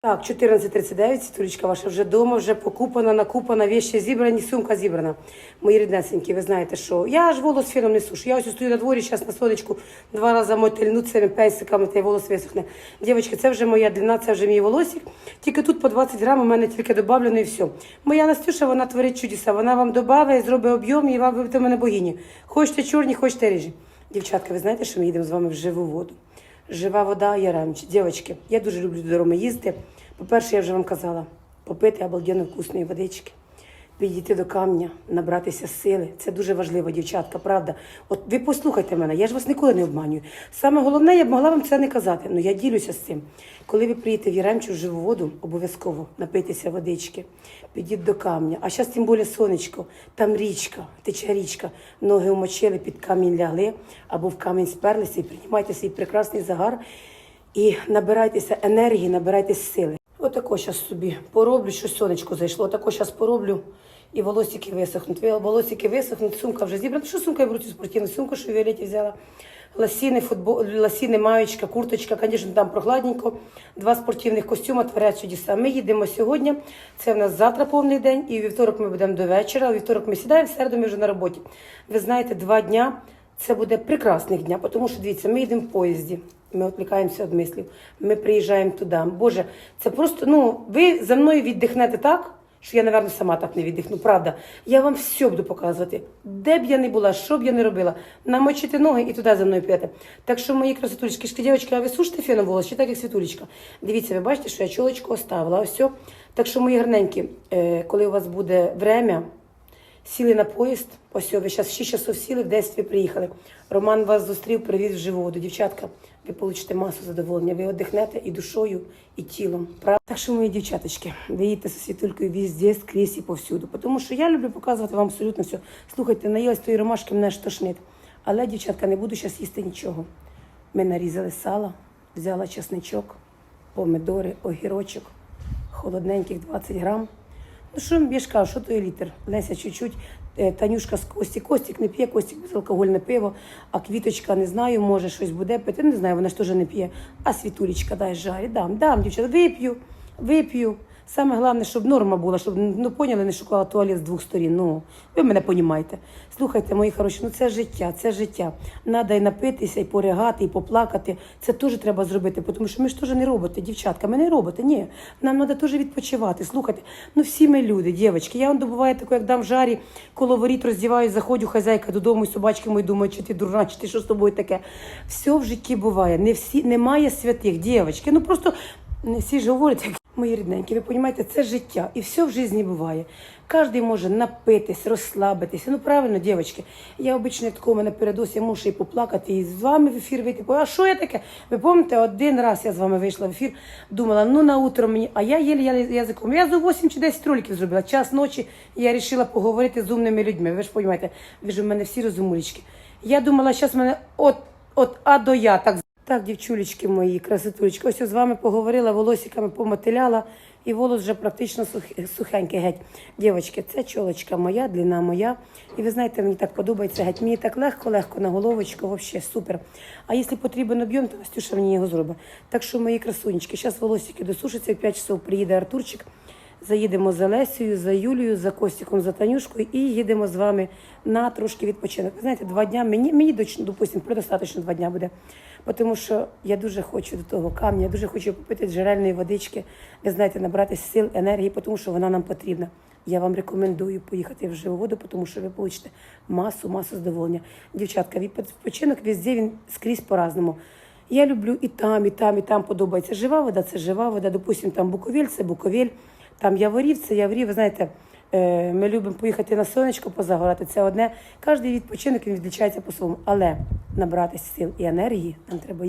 Так, 14.39, світулечка ваша вже вдома, вже покупана, накупана, вещи зібрані, сумка зібрана. Мої ріднесенькі, ви знаєте, що я ж волос феном не сушу. Я ось стою на дворі, зараз на сонечку два рази мотильну цими песиками, та й волос висохне. Дівчатки, це вже моя длина, це вже мій волосик. Тільки тут по 20 грам у мене тільки добавлено і все. Моя Настюша, вона творить чудеса. Вона вам додавить, зробить об'єм і вам вибите мене богині. Хочете чорні, хочете рижі. Дівчатка, ви знаєте, що ми їдемо з вами в живу воду. Жива вода, Яремч. Дівчатки, я дуже люблю до Роми їздити. По-перше, я вже вам казала, попити обалденно вкусної водички, підійти до камня, набратися сили. Це дуже важливо, дівчатка, правда. От ви послухайте мене, я ж вас ніколи не обманюю. Саме головне, я б могла вам це не казати, але я ділюся з цим. Коли ви приїдете в Яремчу живу воду, обов'язково напийтеся водички, підіть до камня. А зараз тим більше сонечко, там річка, тече річка, ноги умочили, під камінь лягли або в камінь сперлися і приймайте свій прекрасний загар і набирайтеся енергії, набирайтеся сили. Отако зараз собі пороблю, що сонечко зайшло. Отако зараз пороблю і волосики висохнуть. Волосики висохнуть, сумка вже зібрана. Що сумка я беру цю спортивну сумку, що Віолеті взяла. Ласіни, футбол, ласіни, маєчка, курточка, звісно, там прохладненько. Два спортивних костюми творять чудеса. Ми їдемо сьогодні. Це в нас завтра повний день, і вівторок ми будемо до вечора. У вівторок ми сідаємо, в середу ми вже на роботі. Ви знаєте, два дня це буде прекрасних дня, тому що дивіться, ми йдемо в поїзді. Ми відвлікаємося від мислів. Ми приїжджаємо туди. Боже, це просто, ну, ви за мною віддихнете так, що я, напевно, сама так не віддихну. Правда, я вам все буду показувати. Де б я не була, що б я не робила. Намочити ноги і туди за мною п'яти. Так що мої красотулечки, шки, а ви сушите феном волос, чи так як світулечка? Дивіться, ви бачите, що я чолочку оставила. Ось. Так що, мої гарненькі, е, коли у вас буде время, Сіли на поїзд, ось ви зараз 6 часов сіли, в 10 ви приїхали. Роман вас зустрів, привіз в живу воду. Дівчатка, ви получите масу задоволення. Ви віддихнете і душою, і тілом. Правда? Так що, мої дівчаточки, ви їдете зі світулькою везде, скрізь і повсюду. Тому що я люблю показувати вам абсолютно все. Слухайте, наїлась тої ромашки, мене аж. Але, дівчатка, не буду зараз їсти нічого. Ми нарізали сало, взяла чесничок, помидори, огірочок, холодненьких 20 грам. Ну що я ж кажу, що то є літр? Леся чуть-чуть, е, Танюшка з Костік. Костік не п'є, Костік безалкогольне пиво, а квіточка не знаю, може щось буде пити. Не знаю, вона ж теж не п'є. А світулечка дай жарі. Дам, дам, дівчата, вип'ю, вип'ю. Саме головне, щоб норма була, щоб ну поняли, не шукала туалет з двох сторін. Ну, ви мене понімаєте. Слухайте, мої хороші, ну це життя, це життя. Надо і напитися, і поригати, і поплакати. Це теж треба зробити, тому що ми ж теж не роботи, дівчатка. Ми не роботи, ні. Нам треба теж відпочивати. Слухайте, ну всі ми люди, дівчатки. Я вам добуваю таку, як дам жарі, коло воріт роздіваю, заходжу хазяйка додому, і собачки мої думають, чи ти дурна, чи ти що з тобою таке. Все в житті буває. Не всі, немає святих, дівчатки. Ну просто не всі ж говорять, Мої рідненькі, ви розумієте, це життя, і все в житті буває. Кожен може напитись, розслабитися. Ну правильно, дівчатки. Я обично такого мене передос, я мушу і поплакати, і з вами в ефір вийти. А що я таке? Ви пам'ятаєте, один раз я з вами вийшла в ефір, думала, ну на утро мені, а я єлі язиком. Я за 8 чи 10 роликів зробила. Час ночі я вирішила поговорити з умними людьми. Ви ж розумієте, ви ж у мене всі розумулечки. Я думала, зараз мене от, от А до Я так так, дівчулечки мої, красотулечки, ось з вами поговорила, волосиками помотиляла, і волос вже практично сухенький геть. Дівчатки, це чолочка моя, длина моя. І ви знаєте, мені так подобається геть. Мені так легко-легко на головочку, взагалі супер. А якщо потрібен об'єм, то Настюша мені його зробить. Так що, мої красунечки, зараз волосики досушаться, в 5 часов приїде Артурчик. Заїдемо за Лесею, за Юлією, за Костіком, за Танюшкою і їдемо з вами на трошки відпочинок. Знаєте, два дня мені, мені допустимо, предостаточно два дня буде. Тому що я дуже хочу до того камня, я дуже хочу попити джерельної водички, ви знаєте, набрати сил, енергії, тому що вона нам потрібна. Я вам рекомендую поїхати в живу воду, тому що ви получите масу, масу задоволення. Дівчатка, відпочинок везде він скрізь по-разному. Я люблю і там, і там, і там подобається. Жива вода це жива вода. Допустимо, там Буковель, це Буковель, там Яворів, це Яворів. Ви знаєте, е, ми любимо поїхати на сонечко, позагорати. Це одне. Кожен відпочинок він відлічається по-своєму. Але набратися сил і енергії нам треба